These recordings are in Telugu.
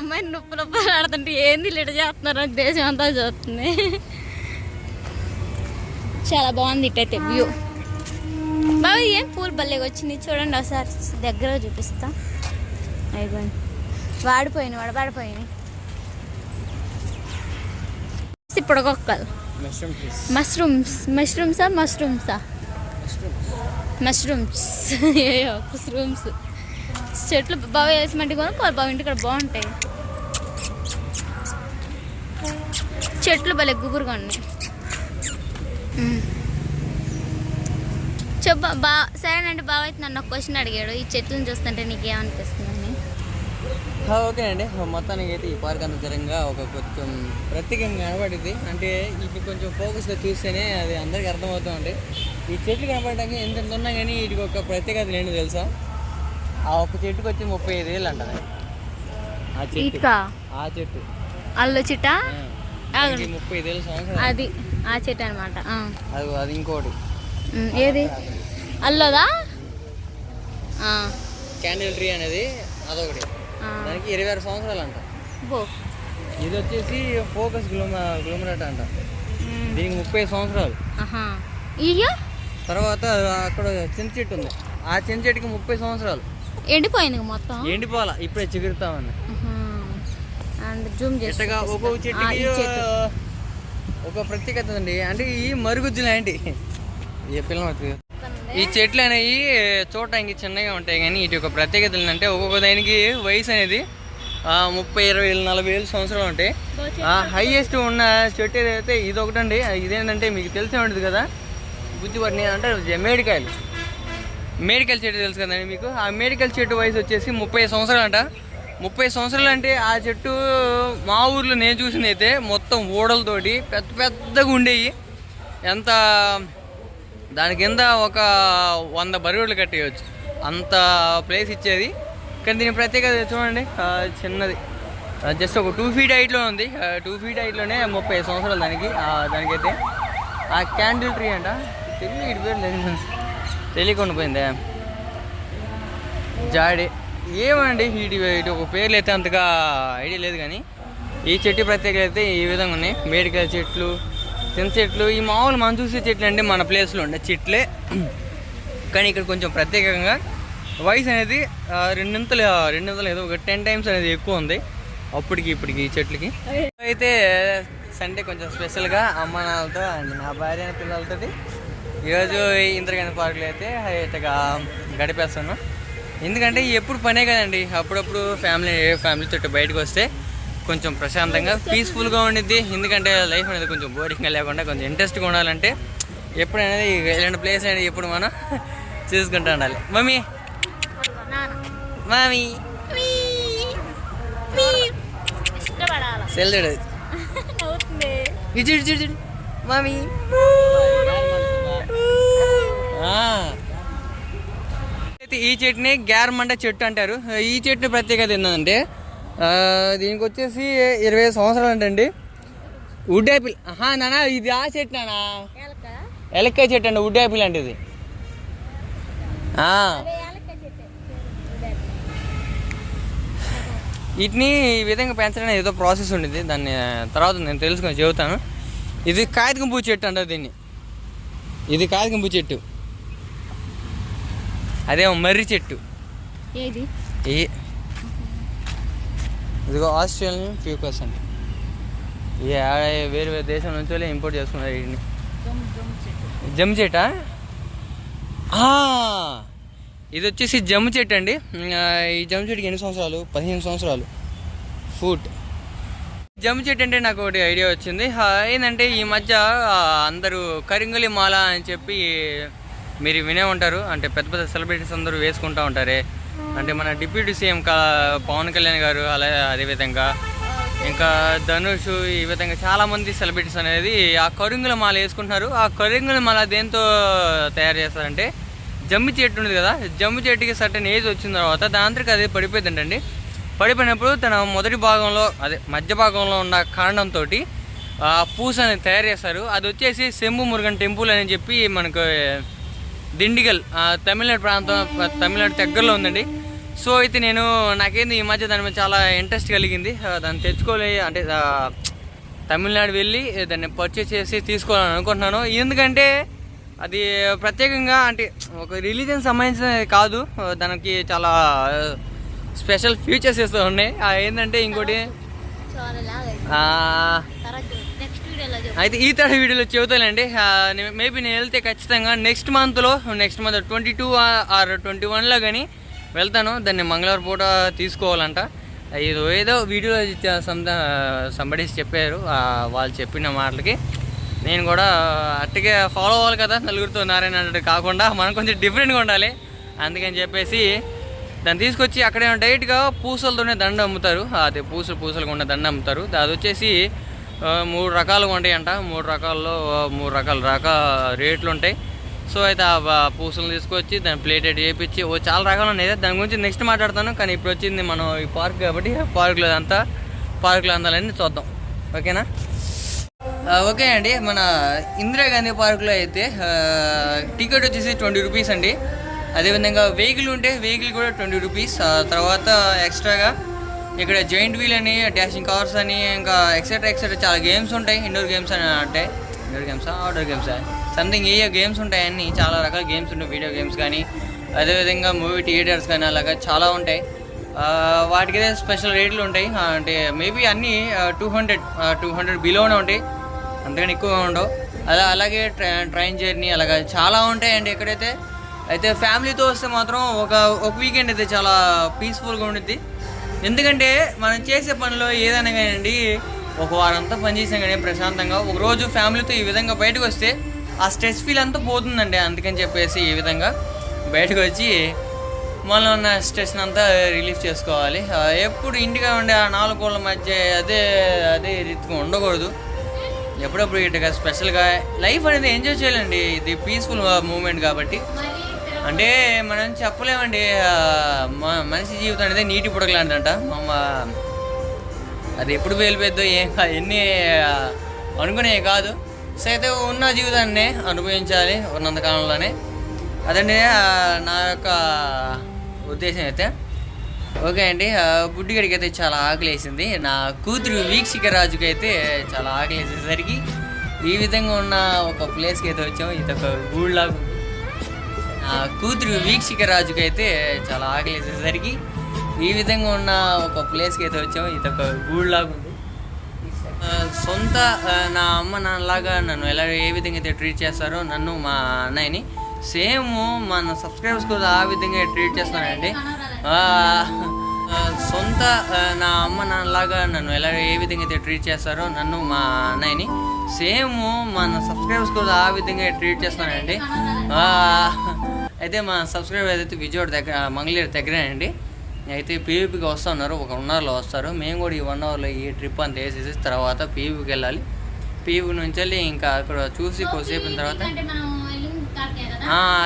అమ్మాయిని నొప్పి నొప్పి ఆడుతుంటే ఏంది లిట చేస్తున్నారు? దేశం అంతా చూస్తుంది. చాలా బాగుంది ఇటైతే వ్యూ. బాబా ఏం పూలు భలేగా వచ్చింది చూడండి ఒకసారి దగ్గర చూపిస్తా. అయిపోయింది. వాడిపోయినాయి వాడబడిపోయినాయి ఇప్పుడు పీస్ మష్రూమ్స్ మష్రూమ్సా మష్రూమ్సా మష్రూమ్స్ మష్రూమ్స్ చెట్లు బాగా వేసి మట్టి కొనుక్కోవాలి బాగా ఇంటికాడ బాగుంటాయి. చెట్లు భలే గుబురుగా ఉన్నాయి. మ్మ్. బా సరేనండి బాగా అయితే నన్ను ఒక క్వశ్చన్ అడిగాడు. ఈ చెట్లను చూస్తుంటే నీకేమనిపిస్తుందని ఓకే అండి మొత్తానికి అయితే ఈ పార్క్ అంత జరంగా ఒక కొంచెం ప్రత్యేకంగా కనబడింది. అంటే ఇది కొంచెం ఫోకస్గా చూస్తేనే అది అందరికీ అర్థమవుతుంది. ఈ చెట్లు కనపడడానికి ఎంత ఉన్నా కానీ వీటికి ఒక ప్రత్యేకత లేని తెలుసా? ఆ ఒక్క చెట్టుకి వచ్చి ముప్పై ఐదు ఏళ్ళు అంటది. ఆ చెట్టు. ఇటుకా ఆ చెట్టు. అల్లు చిట్ట? దానికి ముప్పై ఐదు ఏళ్ళు సంవత్సరాలు అది ఆ చెట్టు అనమాట అది అది ఇంకోటి. ఏది? అల్లోదా? ఆ, క్యాండిల్ ట్రీ అనేది అదొకటి. ఆ. దానికి ఇరవై ఆరు సంవత్సరాలు అంట. బో. ఇది వచ్చేసి ఫోకస్ గ్లూమ గ్లూమరట్ అంట. మ్మ్. దీనికి ముప్పై సంవత్సరాలు. ఇయ్యో? తర్వాత అక్కడ చింత చెట్టు ఉంది. ఆ చింత చెట్టుకి ముప్పై సంవత్సరాలు. ఎండిపోయింది మొత్తం. ఎండిపోవాల? ఇప్పుడే చిగురుతామని. అండ్ జూమ్ చేసి ఒక్కొక్క చెట్టుకి ఒక ప్రత్యేకత ఉంది అంటే ఈ మరుగుజ్జులు ఏంటి? ఏ పిల్లలు ఈ చెట్లు అనేవి చూడటానికి చిన్నగా ఉంటాయి కానీ వీటి యొక్క ప్రత్యేకత ఏంటంటే ఒక్కొక్క దానికి వయసు అనేది ఆ, ముప్పై ఇరవై ఏళ్ళు నలభై ఏళ్ళు సంవత్సరాలు ఉంటాయి. హైయెస్ట్ ఉన్న చెట్టు ఏదైతే ఇది ఒకటండి ఇదేంటంటే మీకు తెలిసే ఉంటుంది కదా బుద్ధి పట్టిన అంటే మేడికాయలు మెడికల్ చెట్టు తెలుసు కదండి మీకు? ఆ మెడికల్ చెట్టు వయసు వచ్చేసి ముప్పై సంవత్సరాలు అంట ముప్పై సంవత్సరాలు అంటే ఆ చెట్టు మా ఊర్లో నేను చూసింది అయితే మొత్తం ఊడలతోటి పెద్ద పెద్దగా ఉండేవి ఎంత దాని కింద ఒక వంద బరుగులు కట్టేయచ్చు. అంత ప్లేస్ ఇచ్చేది. కానీ దీని ప్రత్యేకత చూడండి. చిన్నది. జస్ట్ ఒక టూ ఫీట్ హైట్లో ఉంది. టూ ఫీట్ హైట్లోనే ముప్పై సంవత్సరాలు దానికి. దానికైతే. ఆ క్యాండిల్ ట్రీ అంట. తెలియదు ఇటు పేరు లేదు తెలియకుండా పోయిందే. జాడి ఏమండి వీటి వీటి ఒక పేర్లు అయితే అంతగా ఐడియా లేదు కానీ ఈ చెట్టు ప్రత్యేకత అయితే ఈ విధంగా ఉన్నాయి. మేడికాయ చెట్లు చిన్న చెట్లు ఈ మామూలు మనం చూసే చెట్లు అంటే మన ప్లేస్లో ఉండే చెట్లే. కానీ ఇక్కడ కొంచెం ప్రత్యేకంగా వయసు అనేది రెండింతలు రెండింతలు ఏదో ఒక టెన్ టైమ్స్ అనేది ఎక్కువ ఉంది. అప్పటికి ఇప్పటికి ఈ చెట్లకి. అయితే సండే కొంచెం స్పెషల్గా అమ్మ నాన్నలతో అండ్ నా భార్య పిల్లలతో ఈరోజు ఇంద్రగాంధీ పార్కులో అయితే ఇట్టగా గడిపేస్తాను ఎందుకంటే ఎప్పుడు పనే కదండి. అప్పుడప్పుడు ఫ్యామిలీ ఫ్యామిలీ తోటి బయటకు వస్తే కొంచెం ప్రశాంతంగా పీస్ఫుల్గా ఉండిద్ది. ఎందుకంటే లైఫ్ అనేది కొంచెం బోరింగ్గా లేకుండా కొంచెం ఇంట్రెస్ట్గా ఉండాలంటే ఎప్పుడు అనేది ఇలాంటి ప్లేస్ అనేది ఎప్పుడు మనం చూసుకుంటూ ఉండాలి. మమ్మీ. మామీ. ఇష్టపడాల? సెల్ చూడు. నవ్వుతుంది ఇటు చూడు చూడు చూడు మామీ ఆ. అయితే ఈ చెట్టుని గ్యారమండ చెట్టు అంటారు. ఈ చెట్టు ప్రత్యేకత ఏంటంటే ఆ, దీనికి వచ్చేసి ఇరవై సంవత్సరాలు అంటండి. వుడ్ యాపిల్ ఆహా నానా ఇది ఆ చెట్టు నానా? ఎలక్కాయ చెట్టు అండి వుడ్ యాపిల్ అంటే ఇది ఆ. వీటిని ఈ విధంగా పెంచడానికి ఏదో ప్రాసెస్ ఉండేది దాన్ని తర్వాత నేను తెలుసుకొని చెబుతాను. ఇది కాగితం పువ్వు చెట్టు అంటారు దీన్ని. ఇది కాగితం పువ్వు చెట్టు. అదేమో మర్రి చెట్టు. ఏది? ఇదిగో ఆస్ట్రేలియన్ ఫ్యూకస్ అండి ఈ వేరే వేరే దేశం నుంచి వాళ్ళే ఇంపోర్ట్ చేసుకున్నారు వీటిని. జమ్ చెట్టా? ఆ, ఇది వచ్చేసి జమ్ము చెట్టు అండి. ఈ జమ్ము చెట్టుకి ఎన్ని సంవత్సరాలు? పదిహేను సంవత్సరాలు. ఫుట్. జమ్ము చెట్టు అంటే నాకు ఒకటి ఐడియా వచ్చింది. ఏంటంటే ఈ మధ్య అందరూ కరింగలి మాల అని చెప్పి మీరు వినే ఉంటారు. అంటే పెద్ద పెద్ద సెలబ్రిటీస్ అందరూ వేసుకుంటూ ఉంటారే. అంటే మన డిప్యూటీ సీఎం కా పవన్ కళ్యాణ్ గారు అలా అదేవిధంగా ఇంకా ధనుష్ ఈ విధంగా చాలామంది సెలబ్రిటీస్ అనేది ఆ కరింగుల మాల వేసుకుంటున్నారు. ఆ కరింగుల మాల దేంతో తయారు చేస్తారంటే జమ్మి చెట్టు ఉంది కదా. జమ్మి చెట్టుకి సర్టన్ ఏజ్ వచ్చిన తర్వాత దాంతో అది పడిపోయిందండి పడిపోయినప్పుడు తన మొదటి భాగంలో అదే మధ్య భాగంలో ఉన్న కాండంతో ఆ పూస అనేది తయారు చేస్తారు. అది వచ్చేసి శంభు మురుగన్ టెంపుల్ అని చెప్పి మనకు దిండిగల్ తమిళనాడు ప్రాంతం తమిళనాడు దగ్గరలో ఉందండి. సో అయితే నేను నాకేంది ఈ మధ్య దాని మీద చాలా ఇంట్రెస్ట్ కలిగింది. దాన్ని తెచ్చుకోలే అంటే తమిళనాడు వెళ్ళి దాన్ని పర్చేస్ చేసి తీసుకోవాలని అనుకుంటున్నాను. ఎందుకంటే అది ప్రత్యేకంగా అంటే ఒక రిలీజన్ సంబంధించినది కాదు. దానికి చాలా స్పెషల్ ఫీచర్స్ ఇస్తూ ఉన్నాయి. ఏంటంటే ఇంకోటి అయితే ఈ తర వీడియోలో చెబుతానండి మేబీ నేను వెళ్తే ఖచ్చితంగా నెక్స్ట్ మంత్లో next month twenty two or twenty వన్లో కానీ వెళ్తాను. దాన్ని మంగళవారం పూట తీసుకోవాలంట. ఏదో ఏదో వీడియోలో సంబడేసి చెప్పారు వాళ్ళు చెప్పిన మాటలకి. నేను కూడా అట్టుగా ఫాలో అవ్వాలి కదా నలుగురితో నారాయణ అన్నట్టు కాకుండా మనం కొంచెం డిఫరెంట్గా ఉండాలి. అందుకని చెప్పేసి దాన్ని తీసుకొచ్చి అక్కడే డైరెక్ట్గా పూసలతోనే దండ అమ్ముతారు. అది పూసలు పూసలుగా ఉన్న దండ అమ్ముతారు. అది వచ్చేసి మూడు రకాలుగా అంట మూడు రకాల్లో మూడు రకాల రకాల రేట్లు ఉంటాయి సో అయితే ఆ బ- పూసలు తీసుకొచ్చి దాన్ని ప్లేటెడ్ చేయించి ఓ చాలా రకాలు ఉన్నాయి. దాని గురించి నెక్స్ట్ మాట్లాడతాను. కానీ ఇప్పుడు వచ్చింది మనం ఈ పార్క్ కాబట్టి పార్క్లో అంతా పార్క్లో అందాలన్నీ చూద్దాం. ఓకేనా? ఓకే అండి. మన ఇందిరాగాంధీ పార్క్లో అయితే టికెట్ వచ్చేసి ట్వంటీ రూపీస్ అండి. అదేవిధంగా వెహికల్ ఉంటే వెహికల్ కూడా ట్వంటీ రూపీస్. ఆ తర్వాత ఎక్స్ట్రాగా ఇక్కడ జాయింట్ వీల్ అని డాషింగ్ కార్స్ అని ఇంకా ఎక్సెట్రా ఎక్సెట్రా చాలా గేమ్స్ ఉంటాయి. ఇండోర్ గేమ్స్ అని అంటే ఇండోర్ గేమ్సా అవుట్డోర్ గేమ్సా సంథింగ్ ఏ గేమ్స్ ఉంటాయి అన్ని. చాలా రకాల గేమ్స్ ఉంటాయి వీడియో గేమ్స్ కానీ అదేవిధంగా మూవీ థియేటర్స్ కానీ అలాగా చాలా ఉంటాయి. వాటికి అయితే స్పెషల్ రేట్లు ఉంటాయి. అంటే మేబీ అన్నీ టూ హండ్రెడ్ టూ హండ్రెడ్ బిలోనే ఉంటాయి. అంతకని ఎక్కువగా ఉండవు. అలా అలాగే ట్రై ట్రైన్ జర్నీ అలాగా చాలా ఉంటాయండి ఎక్కడైతే. అయితే ఫ్యామిలీతో వస్తే మాత్రం ఒక ఒక వీకెండ్ అయితే చాలా పీస్ఫుల్గా ఉండిద్ది. ఎందుకంటే మనం చేసే పనిలో ఏదైనా కానివ్వండి ఒక వారంతా పని చేసాం కానీ ప్రశాంతంగా ఒక రోజు ఫ్యామిలీతో ఈ విధంగా బయటకు వస్తే ఆ స్ట్రెస్ ఫీల్ అంతా పోతుందండి. అందుకని చెప్పేసి ఈ విధంగా బయటకు వచ్చి మనలో ఉన్న స్ట్రెస్ని అంతా రిలీఫ్ చేసుకోవాలి. ఎప్పుడు ఇంటిగా ఉండే ఆ నాలుగు కోళ్ళ మధ్య అదే అదే రీతిగా ఉండకూడదు. ఎప్పుడప్పుడు ఇటుగా స్పెషల్గా లైఫ్ అనేది ఎంజాయ్ చేయాలండి. ఇది పీస్ఫుల్ మూమెంట్ కాబట్టి. అంటే మనం చెప్పలేమండి మనిషి జీవితం అనేది నీటి పుడకలాంటిదంట మమ్మ అది ఎప్పుడు పేలిపోద్దో ఏం ఎన్ని అనుకునే కాదు. సో అయితే ఉన్న జీవితాన్ని అనుభవించాలి ఉన్నంత కాలంలోనే అదండి నా యొక్క ఉద్దేశం అయితే. ఓకే అండి బుడ్డిగడికి అయితే చాలా ఆకలేసింది. నా కూతురు వీక్షిక రాజుకి అయితే చాలా ఆకలేసేసరికి ఈ విధంగా ఉన్న ఒక ప్లేస్కి అయితే వచ్చాము. ఇది ఒక గూళ్ళ కూతురు వీక్షిక రాజుకి అయితే చాలా ఆకలి వేసేసరికి ఈ విధంగా ఉన్న ఒక ప్లేస్కి అయితే వచ్చాము. ఇది ఒక గూళ్ళలాగా ఉంది సొంత నా అమ్మ నాన్నలాగా నన్ను ఎలా ఏ విధంగా అయితే ట్రీట్ చేస్తారో నన్ను మా అన్నయ్యని సేమ్ మన సబ్స్క్రైబర్స్ కూడా ఆ విధంగా ట్రీట్ చేస్తున్నానండి సొంత నా అమ్మ నాన్నలాగా నన్ను ఎలా ఏ విధంగా అయితే ట్రీట్ చేస్తారో నన్ను మా అన్నయ్యని సేమ్ మన సబ్స్క్రైబర్స్ కూడా ఆ విధంగా ట్రీట్ చేస్తున్నానండి ఆ, అయితే మా సబ్స్క్రైబర్ అయితే విజయవాడ దగ్గర మంగళగిరి దగ్గరే అండి అయితే పీవీపీకి వస్తా ఉన్నారు ఒక వన్ అవర్లో వస్తారు. మేము కూడా ఈ వన్ అవర్లో ఈ ట్రిప్ అంతా వేసేసి తర్వాత పీవీపీకి వెళ్ళాలి. పీవీ నుంచి వెళ్ళి ఇంకా అక్కడ చూసి కొద్దిసేపు తర్వాత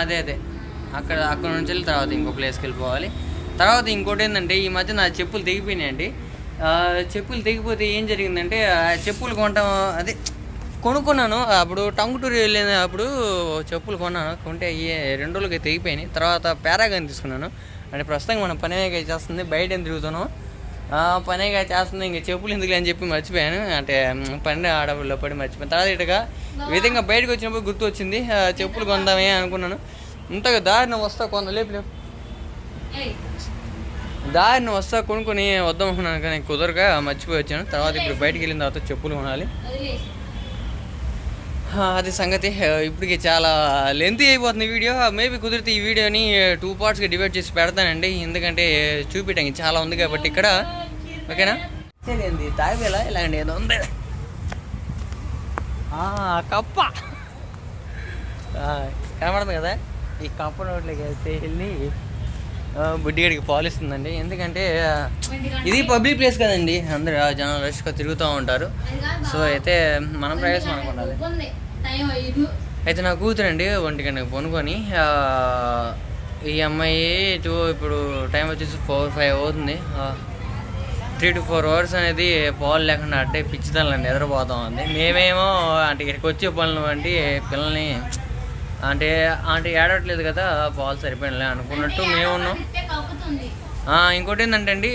అదే అదే. అక్కడ అక్కడ నుంచి వెళ్ళి తర్వాత ఇంకో ప్లేస్కి వెళ్ళిపోవాలి. తర్వాత ఇంకోటి ఏంటంటే ఈ మధ్య నా చెప్పులు తెగిపోయినాయండి. ఆ, చెప్పులు తెగిపోతే ఏం జరిగిందంటే ఆ చెప్పులు కొంటాం అదే కొనుక్కున్నాను. అప్పుడు టంగుటూరు వెళ్ళిన అప్పుడు చెప్పులు కొన్నాను. కొంటే అయ్యి రెండు రోజులకి తెగిపోయినాయి. తర్వాత పారాగాన్ తీసుకున్నాను. అంటే ప్రస్తుతం మనం పనేగా చేస్తుంది బయట ఏం తిరుగుతున్నాం పనేగా చేస్తుంది ఇంక చెప్పులు ఎందుకు అని చెప్పి మర్చిపోయాను. అంటే పని ఆడవుల్లో పడి మర్చిపోయాను. తర్వాత ఇటుగా ఈ విధంగా బయటకు వచ్చినప్పుడు గుర్తు వచ్చింది చెప్పులు కొందామే అనుకున్నాను. ఇంతగా దారిన వస్తా కొంద లేపు లేపు. దారిని వస్తా కొనుక్కొని వద్దాం అనుకున్నాను కానీ కుదరక మర్చిపోయి వచ్చాను. తర్వాత ఇప్పుడు బయటికి వెళ్ళిన తర్వాత చెప్పులు కొనాలి. అది సంగతి. ఇప్పటికి చాలా లెంత్ అయిపోతుంది వీడియో. మేబీ కుదిరితే ఈ వీడియోని టూ పార్ట్స్గా డివైడ్ చేసి పెడతానండి. ఎందుకంటే చూపించడానికి చాలా ఉంది కాబట్టి ఇక్కడ. ఓకేనా? ఏంది తాగేలా ఇలాంటి ఏదో ఉంది. కప్ప. కనబడుతుంది కదా? ఈ కప్ప నోట్లోకి అయితే వెళ్ళి బుడ్డిగడికి పాలిస్తుందండి. ఎందుకంటే ఆ, ఇది పబ్లిక్ ప్లేస్ కదండి. అందరు జనాలు రష్గా తిరుగుతూ ఉంటారు. సో అయితే మన ప్రవేశం ఐదు అయితే నా కూతురండి ఒంటి గంటకు కొనుక్కొని ఈ అమ్మాయి టూ ఇప్పుడు టైం వచ్చేసి ఫోర్ ఫైవ్ అవుతుంది. త్రీ టు ఫోర్ అవర్స్ అనేది పాలు లేకుండా అంటే పిచ్చితనం నిద్రపోతా ఉంది. మేమేమో అంటే ఇక్కడికి వచ్చే పనులు అంటే పిల్లల్ని అంటే అంటే ఏడవట్లేదు కదా పాలు సరిపోయినలే అనుకున్నట్టు మేమున్నాం ఇంకోటి ఏంటంటే అండి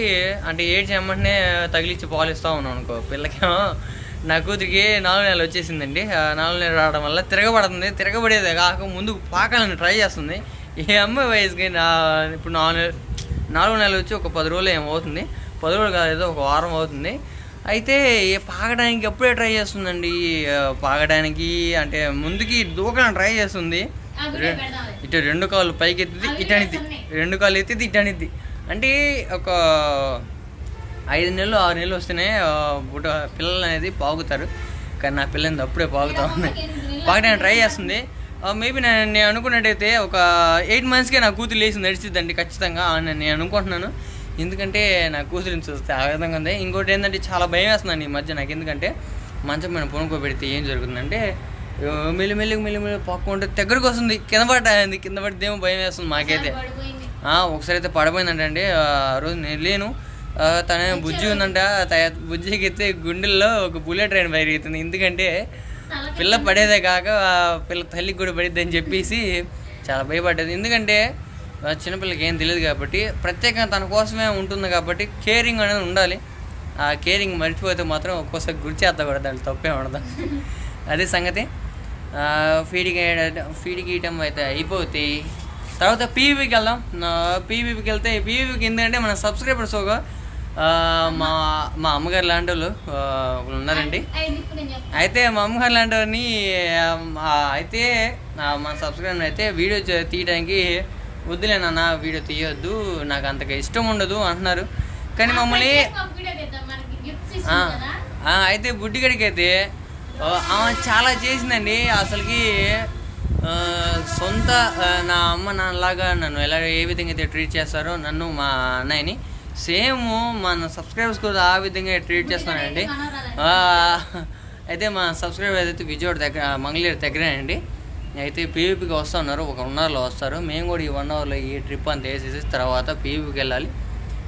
అంటే ఏడ్చి వెంటనే తగిలిచ్చి పాలు ఇస్తా ఉన్నాం అనుకో. పిల్లకేమో నా కూతురికి నాలుగు నెలలు వచ్చేసిందండి. నాలుగు నెలలు రావడం వల్ల తిరగబడుతుంది. తిరగబడేదే కాక ముందుకు పాకాలని ట్రై చేస్తుంది. ఈ అమ్మాయి వయసుకి నా ఇప్పుడు నాలుగు నెలలు నాలుగు నెలలు వచ్చి ఒక పది రోజులు ఏమవుతుంది? పది రోజులు కాదు ఏదో ఒక వారం అవుతుంది. అయితే ఈ పాకడానికి ఎప్పుడే ట్రై చేస్తుందండి? ఆ, పాకడానికి అంటే ముందుకి దూకడానికి ట్రై చేస్తుంది. ఇటు రెండు కాళ్ళు పైకి ఎత్తిది ఇటు అనిద్ది రెండు కాళ్ళు ఎత్తిది ఇటు అనిద్ది అంటే ఒక ఐదు నెలలు ఆరు నెలలు వస్తేనే ఆ, బుట్ట పిల్లలు అనేది పాగుతారు కానీ నా పిల్లని అప్పుడే పాగుతా ఉంది పాకడానికి ట్రై చేస్తుంది. మేబీ నేను నేను అనుకున్నట్టయితే ఒక ఎయిట్ మంత్స్కే నా కూతురు లేచి నడిచిద్దండి ఖచ్చితంగా. నేను అనుకుంటున్నాను. ఎందుకంటే నా కూతురిని చూస్తే ఆ విధంగా ఉంది. ఇంకోటి ఏంటంటే చాలా భయం వేస్తుందండి ఈ మధ్య నాకు. ఎందుకంటే మంచం మీద పొనుకోబెడితే ఏం జరుగుతుందంటే మెల్లిమెల్లిగా మెల్లిమెల్లి పాక్కుంటే దగ్గరకు వస్తుంది. కింద పడ్డా కింద పడితేమో భయం వేస్తుంది మాకైతే. ఒకసారి అయితే పడిపోయిందంటే ఆ రోజు నేను లేను. తన బుజ్జి ఉందంట. బుజ్జికి అయితే గుండెల్లో ఒక బుల్లెట్ ట్రైన్ బయలుతుంది ఎందుకంటే పిల్ల పడేదే కాక పిల్ల తల్లికి కూడా పడిద్ది అని చెప్పేసి చాలా భయపడ్డది ఎందుకంటే చిన్నపిల్లకి ఏం తెలియదు కాబట్టి ప్రత్యేకంగా తన కోసమే ఉంటుంది కాబట్టి కేరింగ్ అనేది ఉండాలి. ఆ కేరింగ్ మర్చిపోతే మాత్రం ఒక్కోసారి గురి చేస్తా కూడా దాంట్లో తప్పే ఉండదు. అదే సంగతి. ఫీడింగ్ ఫీడింగ్ ఇయటం అయితే అయిపోతాయి తర్వాత పీవీకి వెళ్దాం. పీవీకి వెళ్తే పీవీకి ఎందుకంటే మన సబ్స్క్రైబర్స్ ఒక మా మా అమ్మగారు లాంటి వాళ్ళు ఉన్నారండి. అయితే మా అమ్మగారు లాంటి ఆ, అయితే మన సబ్స్క్రైబర్ అయితే వీడియో తీయడానికి వద్దులే నాన్న వీడియో తీయొద్దు నాకు అంతగా ఇష్టం ఉండదు అంటున్నారు. కానీ మమ్మల్ని అయితే బుడ్డిగడికి అయితే ఆమె చాలా చేసిందండి. అసలుకి సొంత నా అమ్మ నాన్నలాగా నన్ను ఎలా ఏ విధంగా అయితే ట్రీట్ చేస్తారో నన్ను మా అన్నయ్యని సేమ్ మన సబ్స్క్రైబర్స్ కూడా ఆ విధంగా ట్రీట్ చేస్తానండి అయితే మా సబ్స్క్రైబర్ అయితే విజయవాడ దగ్గర మంగళగిరి దగ్గరే అండి అయితే పీవీపీకి వస్తా ఉన్నారు ఒక వన్ అవర్లో వస్తారు. మేము కూడా ఈ వన్ అవర్లో ఈ ట్రిప్ అంతా వేసేసి తర్వాత పీవీపీకి వెళ్ళాలి.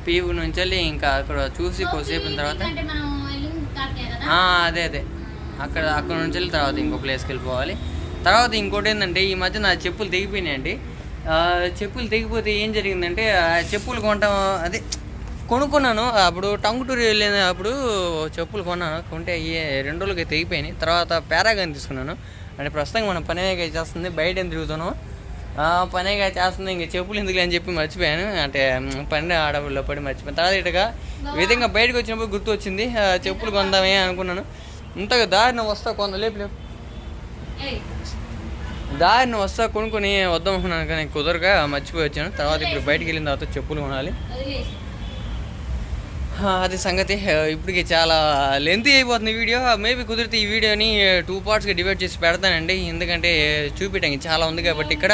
పీవీ నుంచి వెళ్ళి ఇంకా అక్కడ చూసి కొద్దిసేపు తర్వాత అదే అదే. అక్కడ అక్కడ నుంచి వెళ్ళి తర్వాత ఇంకో ప్లేస్కి వెళ్ళిపోవాలి. తర్వాత ఇంకోటి ఏంటంటే ఈ మధ్య నా చెప్పులు తెగిపోయినాయండి. చెప్పులు తెగిపోతే ఏం జరిగిందంటే ఆ చెప్పులు కొనటం అదే కొనుక్కున్నాను. అప్పుడు టంగుటూరు వెళ్ళిన అప్పుడు చెప్పులు కొన్నాను. కొంటే రెండు రోజులకి తెగిపోయినాయి. తర్వాత పారాగాన్ తీసుకున్నాను. అంటే ప్రస్తుతం మనం పనేగా చేస్తుంది బయట ఏం తిరుగుతున్నాం పనేగా చేస్తుంది ఇంక చెప్పులు ఎందుకు అని చెప్పి మర్చిపోయాను. అంటే పని ఆడవుల్లో పడి మర్చిపోయాను. తర్వాత ఇటుగా విధంగా బయటకు వచ్చినప్పుడు గుర్తు వచ్చింది. చెప్పులు కొందామే అనుకున్నాను. ఇంతగా దారిన వస్తా కొంద లేపు లేపు. దారిన వస్తా కొనుక్కొని వద్దాం అనుకున్నాను కానీ కుదరగా మర్చిపోయి వచ్చాను. తర్వాత ఇప్పుడు బయటికి వెళ్ళిన తర్వాత చెప్పులు కొనాలి. అది సంగతి. ఇప్పటికి చాలా లెంత్ అయిపోతుంది వీడియో. మేబీ కుదిరితే ఈ వీడియోని టూ పార్ట్స్గా డివైడ్ చేసి పెడతానండి. ఎందుకంటే చూపించడానికి చాలా ఉంది కాబట్టి ఇక్కడ.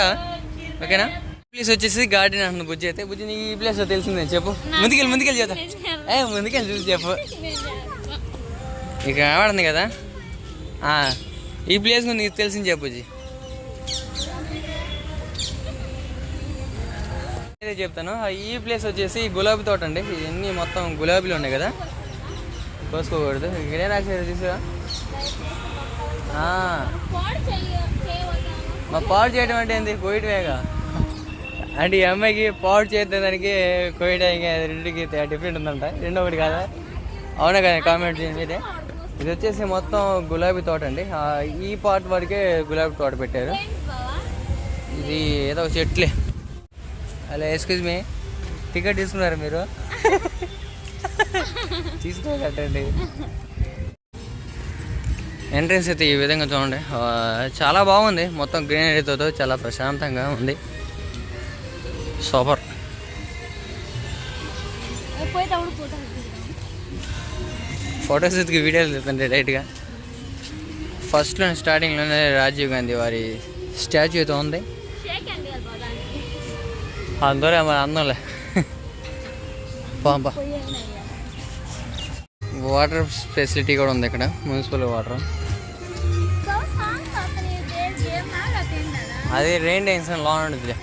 ఓకేనా? ప్లేస్ వచ్చేసి గార్డెన్ అంటుంది బుజ్జి అయితే. బుజ్జి నీకు ఈ ప్లేస్ తెలిసిందే. చెప్పు. ముందుకెళ్ళి ముందుకెళ్ళి చేద్దాం ఏ ముందుకెళ్ళి చూసి చెప్పు. ఇక కనబడుతుంది కదా? ఈ ప్లేస్ నీకు తెలిసింది చెప్పు బుజ్జి. అదే చెప్తాను. ఈ ప్లేస్ వచ్చేసి గులాబీ తోట అండి. ఇవన్నీ మొత్తం గులాబీలు ఉన్నాయి కదా. కోసుకోకూడదు. ఇక్కడే రాశారు చూసా మా పాడు చేయడం అంటే ఏంది? కోయటమేగా? అంటే ఈ అమ్మాయికి పాడు చేద్దానికి కోయడానికి రెండుకి డిఫరెంట్ ఉందంట. రెండో ఒకటి కాదా? అవునా కదా? కామెంట్ చేయండి ఇది వచ్చేసి మొత్తం గులాబీ తోట అండి. ఈ పార్ట్ వరకే గులాబీ తోట పెట్టారు. ఇది ఏదో చెట్లే. హలో ఎక్స్క్యూజ్ మీ టికెట్ తీసుకున్నారు మీరు? తీసుకోగట్టండి ఎంట్రన్స్ అయితే ఈ విధంగా చూడండి. చాలా బాగుంది. మొత్తం గ్రీనరీతో చాలా ప్రశాంతంగా ఉంది. సూపర్ ఫొటోస్ ఎత్తుకు వీడియోలు చెప్తాను రైట్గా ఫస్ట్లో స్టార్టింగ్లోనే రాజీవ్ గాంధీ వారి స్టాచ్యూ అయితే ఉంది. అందరూ మరి అందంలే పాప వాటర్ ఫెసిలిటీ కూడా ఉంది ఇక్కడ మున్సిపల్ వాటర్ అది రెయిన్ టైమ్స్ లాన్ ఉంటుంది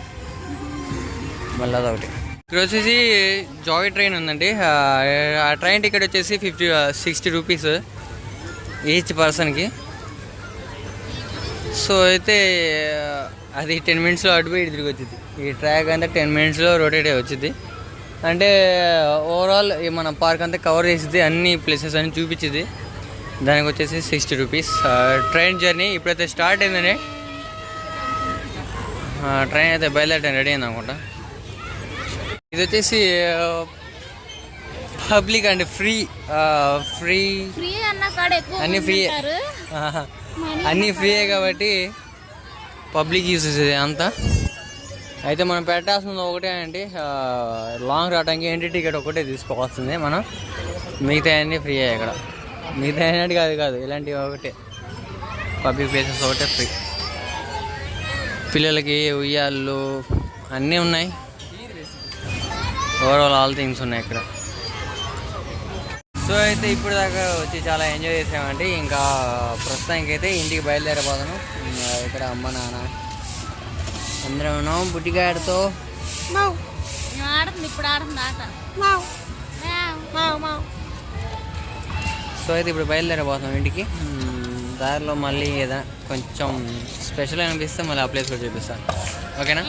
మళ్ళీ అదొకటి ఇక్కడ వచ్చేసి జాయ్ ట్రైన్ ఉందండి. ఆ ట్రైన్ టికెట్ వచ్చేసి ఫిఫ్టీ సిక్స్టీ రూపీస్ ఈచ్ పర్సన్కి సో అయితే అది టెన్ మినిట్స్లో అటు పోయి తిరిగి వచ్చింది. ఈ ట్రాక్ అంతా టెన్ మినిట్స్లో రొటేట్ అయ్యి వచ్చింది అంటే ఓవరాల్ మన పార్క్ అంతా కవర్ చేసింది అన్ని ప్లేసెస్ అన్ని చూపించింది దానికి వచ్చేసి సిక్స్టీ రూపీస్ ట్రైన్ జర్నీ ఇప్పుడైతే స్టార్ట్ అయిందని. ట్రైన్ అయితే బయలుదేరడం రెడీ అయింది అనుకుంటా. ఇది వచ్చేసి public and free free free అన్న ఎక్కువ అన్ని ఫ్రీయే కాబట్టి పబ్లిక్ ఇది అంతా. అయితే మనం పెట్టాల్సింది ఒకటే అండి. లాంగ్ రావడానికి ఎంట్రీ టికెట్ ఒకటే తీసుకోవాల్సిందే మనం. మిగతా అన్నీ అయ్యి ఇక్కడ. మిగతా అయినట్టు కాదు కాదు. ఇలాంటివి ఒకటే. పబ్లిక్ ప్లేసెస్ ఒకటే ఫ్రీ పిల్లలకి ఉయ్యాళ్ళు అన్నీ ఉన్నాయి. ఓవరాల్ ఆల్ థింగ్స్ ఉన్నాయి ఇక్కడ. సో అయితే ఇప్పుడు దాకా వచ్చి చాలా ఎంజాయ్ చేసామండి. ఇంకా ప్రస్తుతానికి అయితే ఇంటికి బయలుదేరిపోతాను ఇక్కడ అమ్మ నాన్న అందరం ఉన్నాం బుడ్డిగాడితో నేను ఆడుతుంది ఇప్పుడు ఆడుతుంది ఆట. మ్యావ్. సో అయితే ఇప్పుడు బయలుదేరబోతాం ఇంటికి. దారిలో మళ్ళీ ఏదైనా కొంచెం స్పెషల్ అనిపిస్తే మళ్ళీ ఆ ప్లేస్ కూడా చూపిస్తాను ఓకేనా.